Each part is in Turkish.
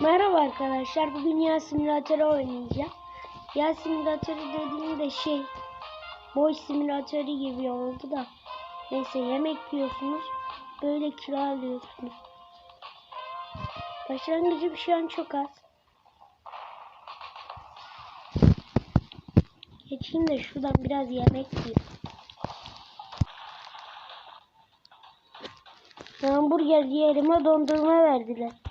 Merhaba arkadaşlar. Bugün yağ simülatörü oynayacağım. Yağ simülatörü dediğimde şey boy simülatörü gibi oldu da. Neyse yemek yiyorsunuz. Böyle kilo alıyorsunuz. Başlangıcım şu an çok az. Geçeyim de şuradan biraz yemek yiyeyim. Hamburger yerime dondurma verdiler.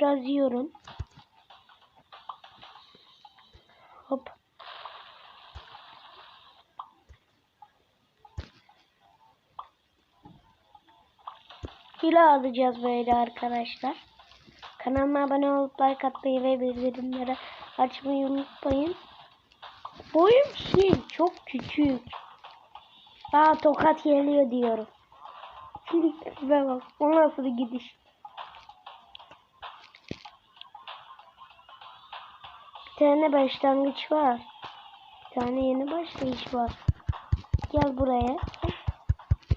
Biraz yiyorum. Hop. Kilo alacağız böyle arkadaşlar. Kanalıma abone olup like atmayı ve bildirimleri açmayı unutmayın. Boyum şey çok küçük. Aa tokat geliyor diyorum. Ve bak o nasıl gidiş. Tane başlangıç var. Bir tane yeni başlayış var. Gel buraya.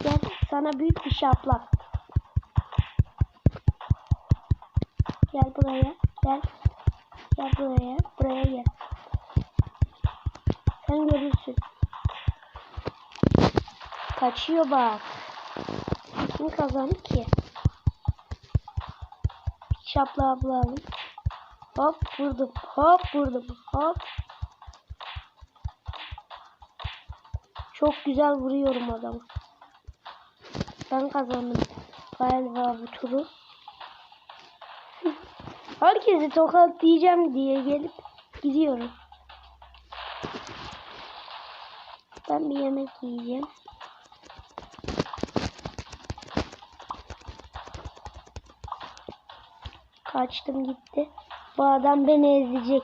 Gel sana büyük bir şaplak. Gel buraya. Gel. Gel buraya. Buraya gel. Sen görürsün. Kaçıyor bak. Kim kazandı ki? Şaplağı bulalım. Hop vurdum. Hop vurdum. Hop. Çok güzel vuruyorum adamı. Ben kazandım galiba bu turu. Herkesi tokatlayacağım diye gelip gidiyorum. Ben bir yemek yiyeceğim. Kaçtım gitti. Bu adam beni ezecek.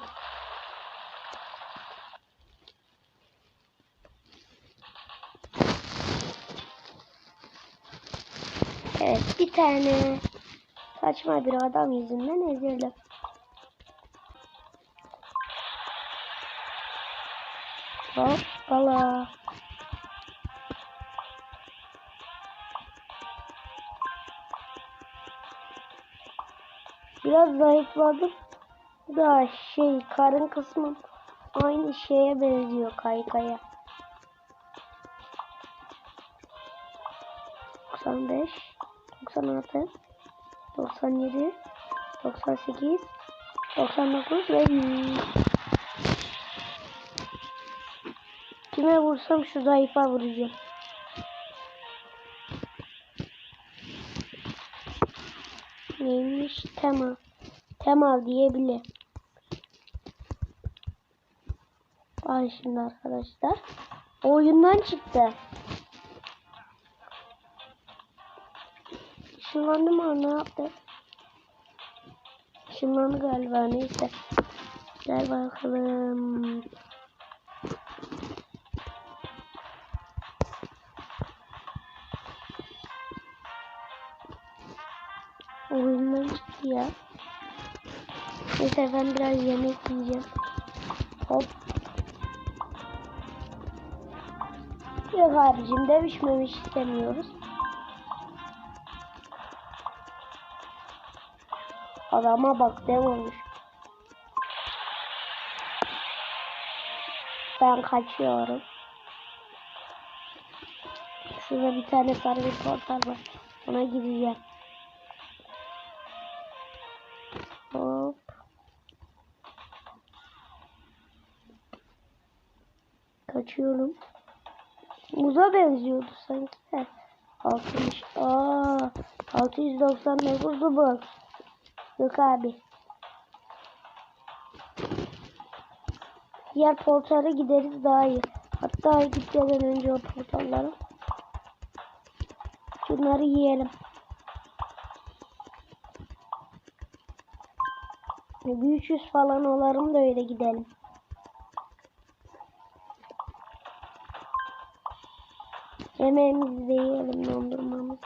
Evet bir tane saçma bir adam yüzünden ezildim. Hoppala. Biraz zayıfladım. Da şey karın kısmım aynı şeye benziyor kaykaya. 95 96 97 98 99 ve 100. Kime vursam şu zayıfa vuracağım. Neymiş? Tema. Tema diyebilir. Bak şimdi arkadaşlar. Oyundan çıktı. Işınlandı mı? Ne yaptı? Işınlandı galiba. Neyse. Gel bakalım. Neyse ben biraz yemek yiyeceğim. Hop. Yok abicim dövüşmemiş istemiyoruz. Adama bak dev olmuş. Ben kaçıyorum. Şurada bir tane sarı bir portal var. Ona gideceğim. Kaçıyorum. Muza benziyordu sanki de. 60. Aa, 699'du bu. Yok abi. Diğer portala gideriz daha iyi. Hatta gitmeden önce o portallara. Şunları yiyelim. Bir 300 falan olarım da öyle gidelim. Yemeğimizi de yiyelim dondurmamız.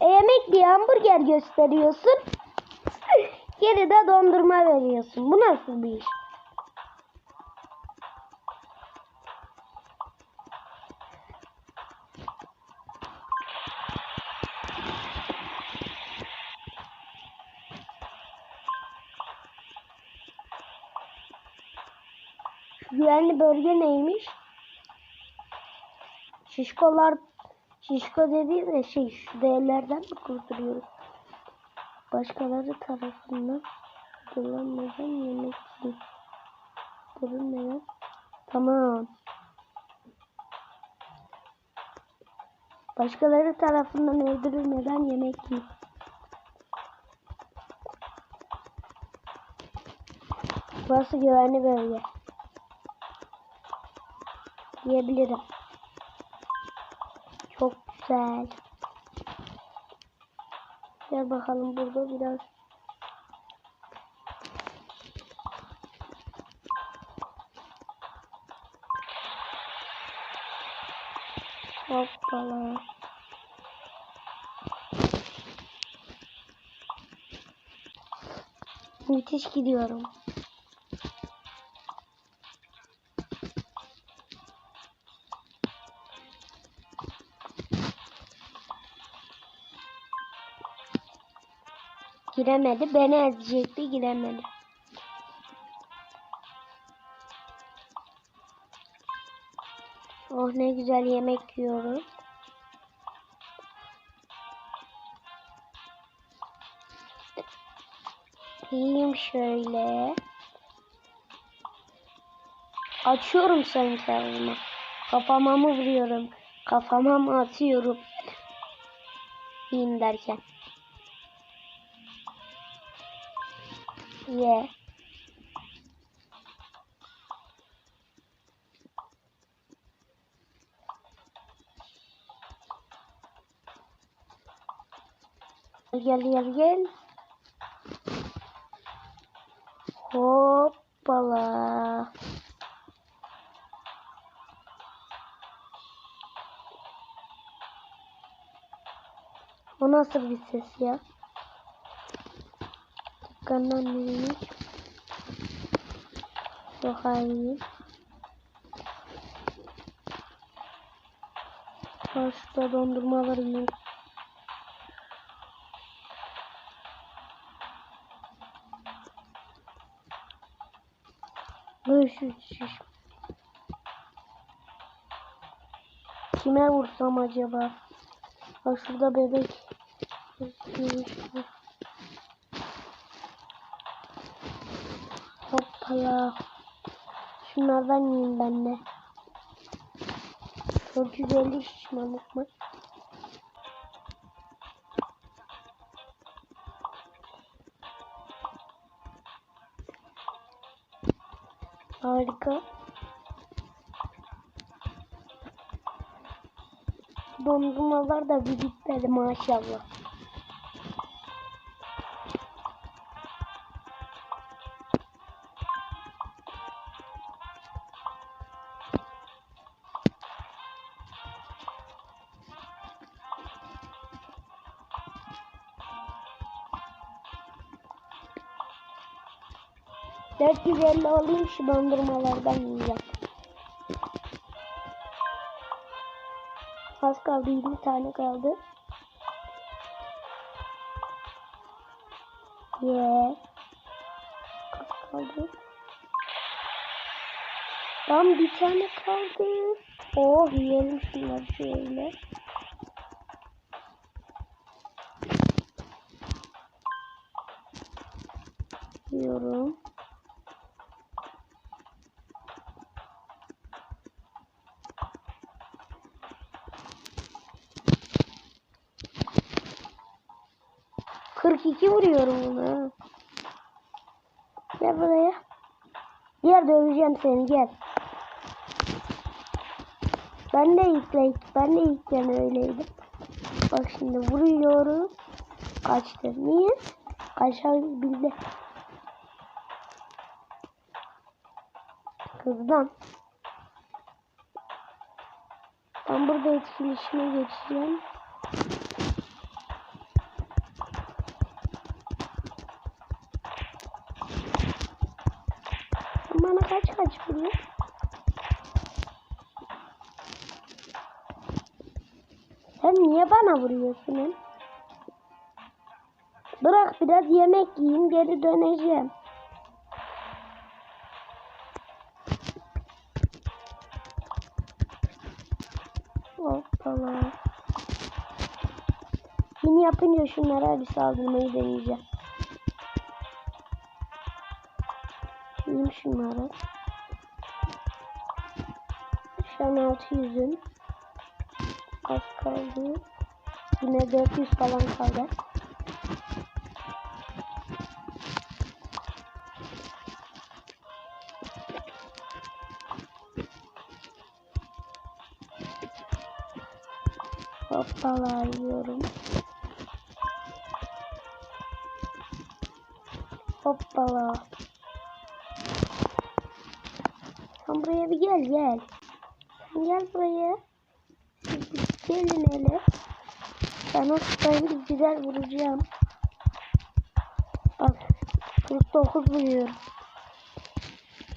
E yemek diye hamburger gösteriyorsun. Geri de dondurma veriyorsun. Bu nasıl bir iş? Güvenli bölge neymiş? Şişkolar şişko dediği de şey değerlerden mi kurtuluyoruz? Başkaları tarafından kullanmadan yemek yiyin. Görünmeyen. Tamam. Başkaları tarafından öldürülmeden yemek yiyin. Burası güvenli bölge. Diyebilirim. Güzel. Gel bakalım burada biraz. Hoppala. Müthiş gidiyorum. Giremedi. Beni ezecekti. Giremedi. Oh ne güzel yemek yiyoruz. Yiyeyim şöyle. Açıyorum sayın savunma. Kafama mı vuruyorum? Kafama mı atıyorum? Yiyeyim derken. Ye. Gel gel gel. Hoppala. O nasıl bir ses ya? Dükkandan neymiş? Yok hayır. Ha şurada dondurmalar şu şiş. Kime vursam acaba? Ha şurada bebek. Hoppala. Şunlardan yiyeyim ben de. 450 şişmanlık mı? Harika. Dondurmalar da bir maşallah. Dört yüz elli alayım şu dondurmalardan yiyeceğim. Az kaldı 20 tane kaldı. Ye. Kaç kaldı? Tam bir tane kaldı. Oh yiyelim şunları şöyle. Yiyorum. Kırk iki vuruyorum ona. Gel buraya. Gel döveceğim seni gel. Ben de ilk ben de ilkken öyleydim. Bak şimdi vuruyorum. Kaçtı. Niye? Aşağı bildi. Kızdan. Ben burada etkileşime geçeceğim. hiç vuruyor. Sen niye bana vuruyorsun hem? Bırak biraz yemek yiyeyim geri döneceğim. Hoppala. Yeni yapınca şunlara bir saldırmayı deneyeceğim. Yiyeyim şunları. Şu an 600'üm. Az kaldı. Yine 400 falan kaldı. Hoppala yiyorum. Hoppala. Sen buraya bir gel gel. Gel buraya. Gelin hele. Ben o spayını güzel vuracağım. Bak. 49 vuruyorum.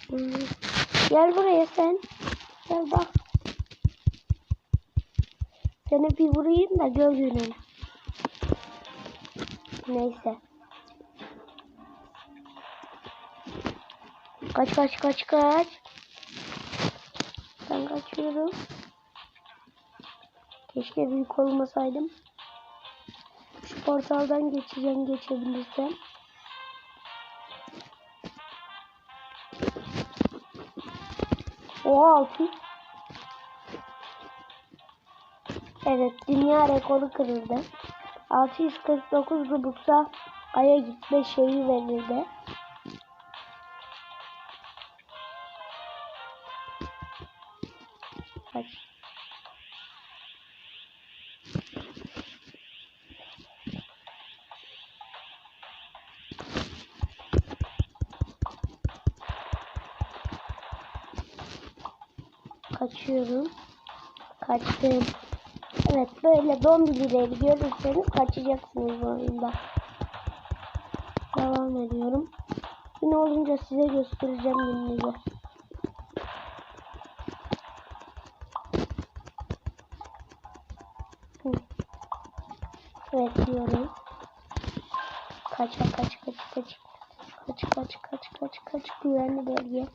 Hmm. Gel buraya sen. Gel bak. Seni bir vurayım da gör gününü. Neyse. Kaç kaç kaç kaç. Ben kaçıyorum. Keşke büyük olmasaydım. Şu portaldan geçeceğim geçebilirsem. Oha altı. Evet dünya rekoru kırıldı. 649 Robux'a Ay'a gitme şeyi verildi. Kaçıyorum. Kaçtım. Evet böyle zombileri görürseniz kaçacaksınız bu oyunda. Devam ediyorum. Yine olunca size göstereceğim gününüzü. Kaç kaç kaç kaç kaç. Kaç kaç kaç kaç kaç güvenli bölge.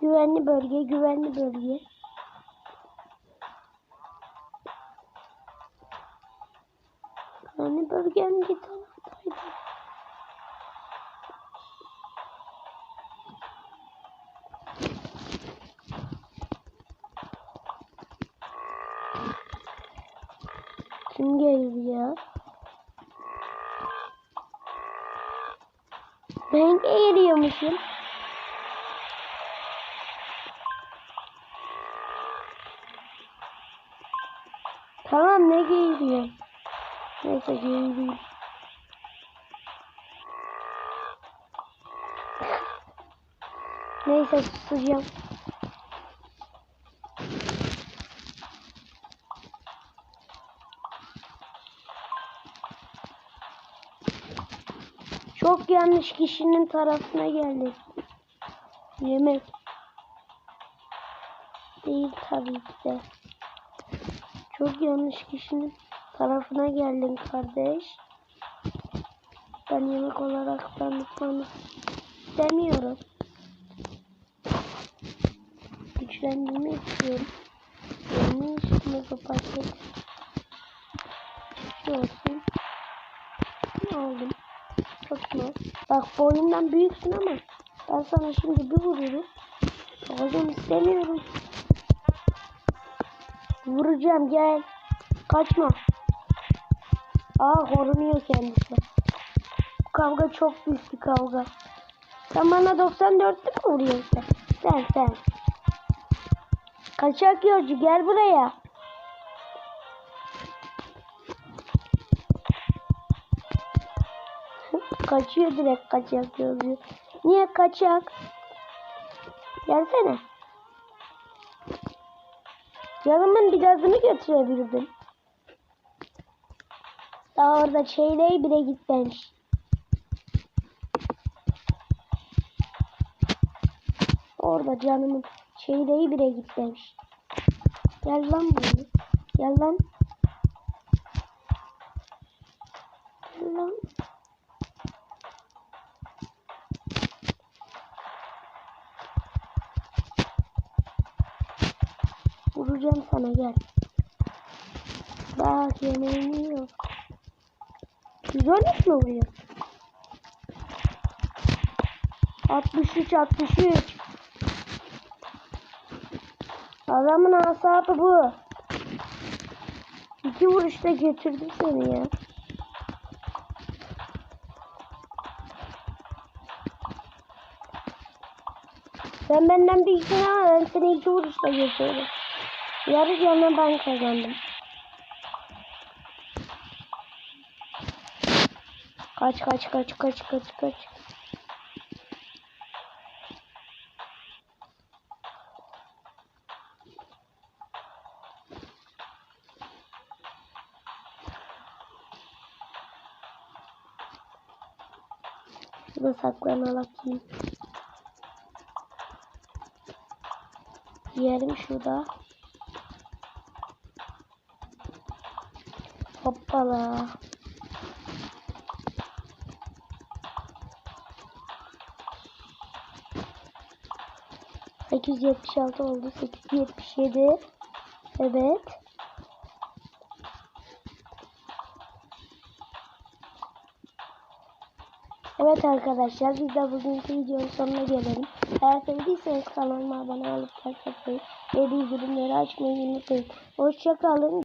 Güvenli bölge, güvenli bölge. Güvenli bölge hangi taraftaydı? Kim geldi ya? Ben geliyormuşum. Tamam ne geliyor? Neyse geliyor. Neyse susacağım. Çok yanlış kişinin tarafına geldi. Yemek. Değil tabii ki de. Çok yanlış kişinin tarafına geldin kardeş. Ben yemek olarak tanıtmanı istemiyorum. Güçlendirme istiyorum. Yeni işimizi paket. Şu olsun. Aldım? Tutma. Bak boyundan büyüksün ama ben sana şimdi bir vururum. Hocam istemiyorum. Vuracağım gel. Kaçma. Aa korunuyor kendisi. Bu kavga çok büyük bir kavga. Sen bana 94'lü mü vuruyorsun? Sen sen. Kaçak yolcu gel buraya. Kaçıyor direkt kaçak yolcu. Niye kaçak? Gelsene. Canımın birazını götürebilirdim. Daha orada çeyreği bile gitmemiş. Orada canımın çeyreği bile gitmemiş. Gel lan buraya. Gel lan. Vuracağım sana gel. Bak yemeğini yok. 113 mi vuruyor? 63 63. Adamın asabı bu. İki vuruşta götürdü seni ya. Sen benden bir iki al, ben seni iki vuruşta götürdüm. Yarı canına ben kazandım. Kaç kaç kaç kaç kaç kaç. Şurada saklanalım Yerim şurada. Hoppala. Sekiz yetmiş altı oldu. Sekiz yetmiş yedi. Evet. Evet arkadaşlar biz de bugünkü videonun sonuna gelelim. Eğer sevdiyseniz kanalıma abone olup like atmayı ve bildirimleri açmayı unutmayın. Hoşçakalın.